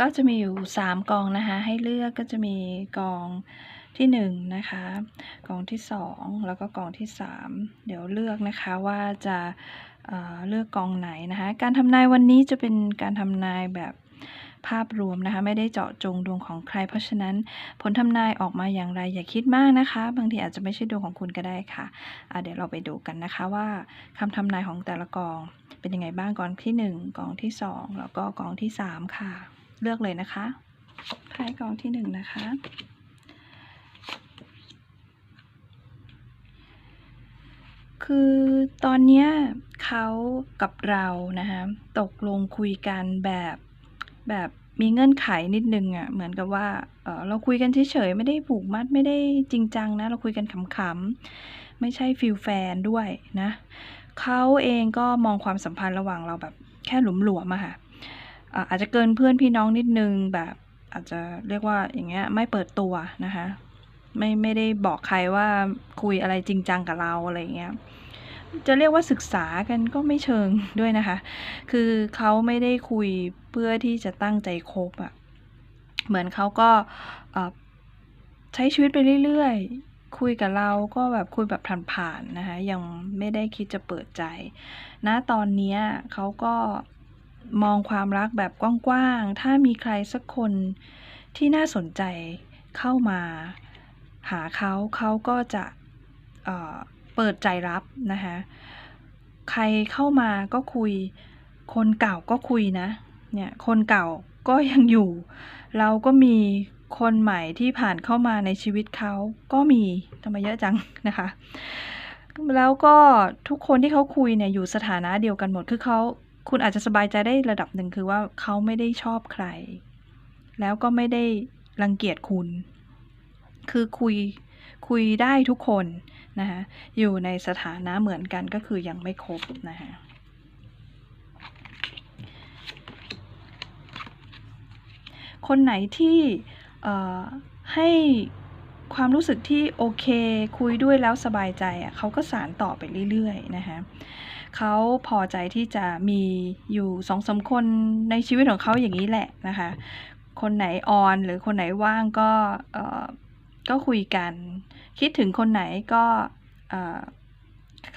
ก็จะมีอยู่ 3 กองนะคะ ให้เลือกก็จะมีกองที่1นะคะ กองที่ 2 แล้วก็กองที่ 3 เดี๋ยวเลือกนะคะว่าจะเเลือกกองไหนนะคะ การทำนายวันนี้จะเป็นการทำนายแบบ ภาพรวมนะคะ ไม่ได้เจาะจงดวงของใคร เพราะฉะนั้นผลทำนายออกมาอย่างไรอย่าคิดมากนะคะ บางทีอาจจะไม่ใช่ดวงของคุณก็ได้ค่ะะเดี๋ยวเราไปดูกันนะคะว่าคำทำนายของแต่ละกอง เป็นยังไงบ้างกองที่ 1กองที่ 2 แล้วก็กองที่ 3 ค่ะ เลือกเลยนะคะไพ่กองที่ 1 นะคะคือตอนเนี้ยเขากับเรานะคะตกลงคุยกันแบบ แบบมีเงื่อนไขนิดนึงอะ่ะ เหมือนกับว่าเเราคุยกันเฉยๆ ไม่ได้ผูกมัดไม่ได้จริงจังนะ เราคุยกันขำๆ ไม่ใช่ฟิลแฟนด้วยนะ เขาเองก็มองความสัมพันธ์ระหว่างเราแบบแค่หลวมๆอะค่ะอะอาจจะเกินเพื่อนพี่น้องนิดนึงแบบอาจจะเรียกว่าอย่างเงี้ยไม่เปิดตัวนะคะ ไม่ไม่ได้บอกใครว่าคุยอะไรจริงจังกับเราอะไรเงี้ย จะเรียกว่าศึกษากันก็ไม่เชิงด้วยนะคะ คือเขาไม่ได้คุยเพื่อที่จะตั้งใจคบอะเหมือนเขาก็ใช้ชีวิตไปเรื่อยๆ คุยกับเราก็แบบคุยแบบผ่านๆนะคะ ยังไม่ได้คิดจะเปิดใจณตอนนี้เขาก็มองความรักแบบกว้างๆ ถ้ามีใครสักคนที่น่าสนใจเข้ามาหาเขาเขาก็จะ เปิดใจรับนะคะใครเข้ามาก็คุย คนเก่าก็คุยนะ เนี่ย คนเก่าก็ยังอยู่ เราก็มีคนใหม่ที่ผ่านเข้ามาในชีวิตเขาก็มีทำไมเยอะจังนะคะ แล้วก็ทุกคนที่เขาคุยเนี่ยอยู่สถานะเดียวกันหมด คือเขาคุณอาจจะสบายใจได้ระดับหนึ่งคือว่าเขาไม่ได้ชอบใคร แล้วก็ไม่ได้รังเกียจคุณ คือคุย คุยได้ทุกคนนะคะอยู่ในสถานะเหมือนกันก็คือยังไม่ครบนะคะคนไหนที่ให้ความรู้สึกที่โอเค คุยด้วยแล้วสบายใจอะเขาก็สารต่อไปเรื่อยๆนะคะเขาพอใจที่จะมีอยู่สองสาคนในชีวิตของเขาอย่างนี้แหละนะคะ คนไหนออนหรือคนไหนว่างก็ ก็คุยกัน คิดถึงคนไหนก็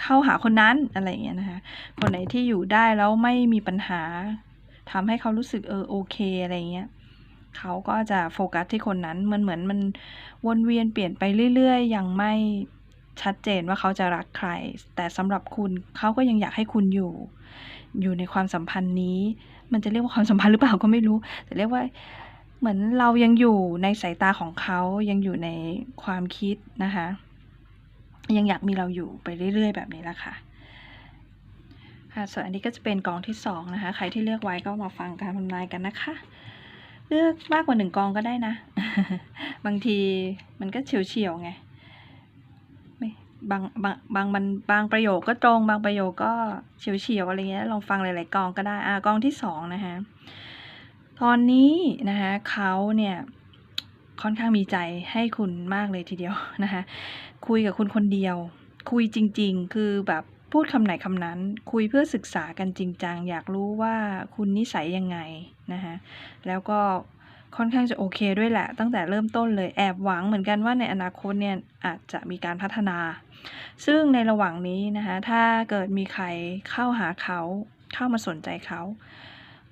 เข้าหาคนนั้นอะไรอย่างเงี้ยนะคะ คนไหนที่อยู่ได้แล้วไม่มีปัญหาทำให้เขารู้สึกเออโอเคอะไรเงี้ยเขาก็จะโฟกัสที่คนนั้นมันเหมือนมันวนเวียนเปลี่ยนไปเรื่อยๆ ยังไม่ชัดเจนว่าเขาจะรักใคร แต่สำหรับคุณเขาก็ยังอยากให้คุณอยู่ อยู่ในความสัมพันธ์นี้ มันจะเรียกว่าความสัมพันธ์หรือเปล่าก็ไม่รู้ แต่เรียกว่า เหมือนเรายังอยู่ในสายตาของเขายังอยู่ในความคิดนะคะ ยังอยากมีเราอยู่ไปเรื่อย ๆ แบบนี้แหละค่ะค่ะส่วนอันนี้ก็จะเป็นกองที่สองนะคะ ใครที่เลือกไว้ก็มาฟังการทำนายกันนะคะ เลือกมากกว่าหนึ่งกองก็ได้นะ บางทีมันก็เฉียวเฉียวไงไม่บางบางบางมันบางประโยคก็ตรง บางประโยคก็เฉียวเฉียวอะไรเงี้ยลองฟังหลาย ๆกองก็ได้อ่ากองที่สองนะคะ ตอนนี้นะคะเขาเนี่ยค่อนข้างมีใจให้คุณมากเลยทีเดียวนะคะคุยกับคุณคนเดียว คุยจริง ๆ คือแบบพูดคำไหนคำนั้น คุยเพื่อศึกษากันจริงจังอยากรู้ว่าคุณนิสัยยังไงนะคะแล้วก็ค่อนข้างจะโอเคด้วยแหละ ตั้งแต่เริ่มต้นเลยแอบหวังเหมือนกันว่าในอนาคตเนี่ยอาจจะมีการพัฒนา ซึ่งในระหว่างนี้นะคะถ้าเกิดมีใครเข้าหาเขาเข้ามาสนใจเขา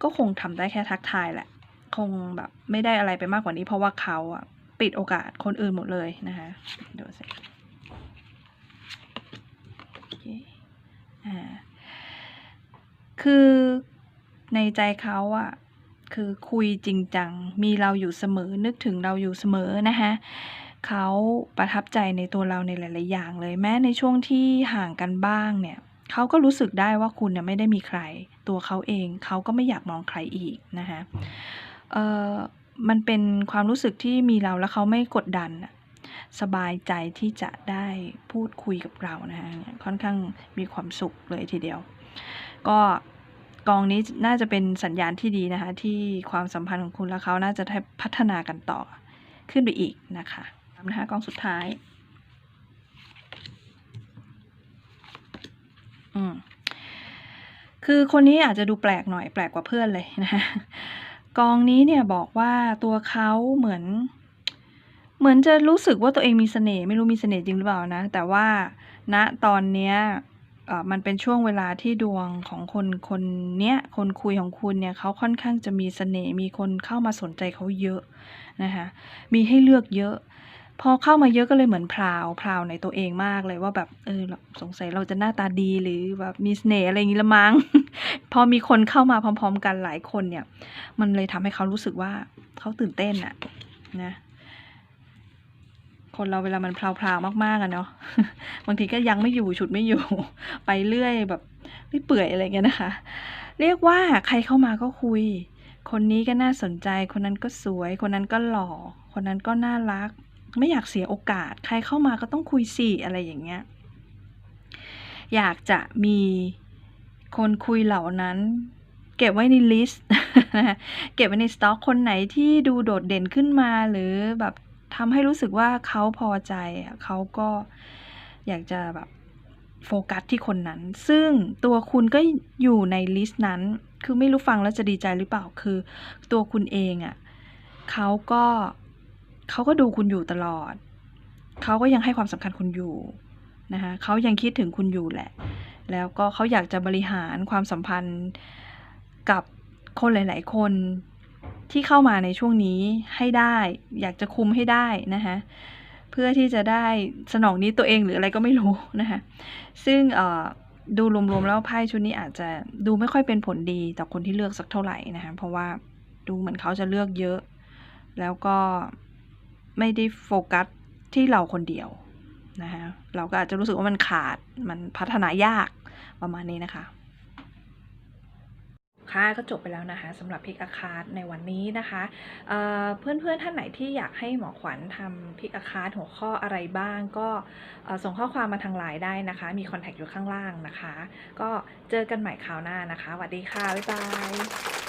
ก็คงทำได้แค่ทักทายแหละ คงแบบไม่ได้อะไรไปมากกว่านี้ เพราะว่าเขาอะปิดโอกาสคนอื่นหมดเลยนะคะดูสิคือในใจเขาอะคือคุยจริงจัง มีเราอยู่เสมอ นึกถึงเราอยู่เสมอนะคะเขาประทับใจในตัวเราในหลาย ๆ อย่างเลย แม้ในช่วงที่ห่างกันบ้างเนี่ย เขาก็รู้สึกได้ว่าคุณเนี่ยไม่ได้มีใคร ตัวเขาเอง เขาก็ไม่อยากมองใครอีกนะคะเออมันเป็นความรู้สึกที่มีเราแล้วเขาไม่กดดันสบายใจที่จะได้พูดคุยกับเรานะคะค่อนข้างมีความสุขเลยทีเดียว ก็กองนี้น่าจะเป็นสัญญาณที่ดีนะคะ ที่ความสัมพันธ์ของคุณและเขาน่าจะได้พัฒนากันต่อขึ้นไปอีกนะคะนะคะกองสุดท้าย อืม คือคนนี้อาจจะดูแปลกหน่อยแปลกกว่าเพื่อนเลยนะคะกองนี้เนี่ยบอกว่าตัวเขาเหมือน เหมือนจะรู้สึกว่าตัวเองมีเสน่ห์ไม่รู้มีเสน่ห์จริงหรือเปล่านะ แต่ว่าณตอนเนี้ยมันเป็นช่วงเวลาที่ดวงของคนคนเนี้ยคนคุยของคุณเนี่ยเขาค่อนข้างจะมีเสน่ห์มีคนเข้ามาสนใจเขาเยอะนะคะมีให้เลือกเยอะ พอเข้ามาเยอะก็เลยเหมือนพราวพราวในตัวเองมากเลยว่าแบบเออสงสัยเราจะหน้าตาดีหรือแบบมีเสน่ห์อะไรอย่างนี้ละมั้ง พอมีคนเข้ามาพร้อม ๆ กันหลายคนเนี่ย มันเลยทำให้เขารู้สึกว่าเขาตื่นเต้นอะนะคนเราเวลามันพราวๆมากๆอะเนาะ บางทีก็ยังไม่อยู่ฉุดไม่อยู่ ไปเรื่อยแบบเรื่เปื่อยอะไรเงี้ยนะคะ เรียกว่าใครเข้ามาก็คุย คนนี้ก็น่าสนใจ คนนั้นก็สวย คนนั้นก็หล่อ คนนั้นก็น่ารัก ไม่อยากเสียโอกาส ใครเข้ามาก็ต้องคุยสิอะไรอย่างเงี้ย อยากจะมีคนคุยเหล่านั้น เก็บไว้ในลิสต์เก็บไว้ในสต็อกคนไหนที่ดูโดดเด่นขึ้นมาหรือแบบทำให้รู้สึกว่าเขาพอใจเขาก็อยากจะแบบโฟกัสที่คนนั้น ซึ่งตัวคุณก็อยู่ในลิสต์นั้น คือไม่รู้ฟังแล้วจะดีใจหรือเปล่า คือ ตัวคุณเองอะ่ะเขาก็ เขาก็ดูคุณอยู่ตลอด เขาก็ยังให้ความสำคัญคุณอยู่นะคะเขายังคิดถึงคุณอยู่แหละ แล้วก็เขาอยากจะบริหารความสัมพันธ์กับคนหลาย ๆ คนที่เข้ามาในช่วงนี้ให้ได้ อยากจะคุมให้ได้นะคะเพื่อที่จะได้สนองนี้ตัวเองหรืออะไรก็ไม่รู้นะคะซึ่งดูรวม ๆ แล้วไพ่ชุดนี้อาจจะดูไม่ค่อยเป็นผลดีต่อคนที่เลือกสักเท่าไหร่นะคะเพราะว่าดูเหมือนเขาจะเลือกเยอะ แล้วก็ ไม่ได้โฟกัสที่เราคนเดียวนะคะเราก็อาจจะรู้สึกว่ามันขาดมันพัฒนายากประมาณนี้นะคะค่ะก็จบไปแล้วนะคะสำหรับพิกอาคาร์ในวันนี้นะคะเอ่อเพื่อนๆท่านไหนที่อยากให้หมอขวัญทำพิกอาคาร์หัวข้ออะไรบ้าง ก็ส่งข้อความมาทางไลน์ได้นะคะ มีคอนแทคอยู่ข้างล่างนะคะ ก็เจอกันใหม่คราวหน้านะคะสวัสดีค่ะ บ๊ายบาย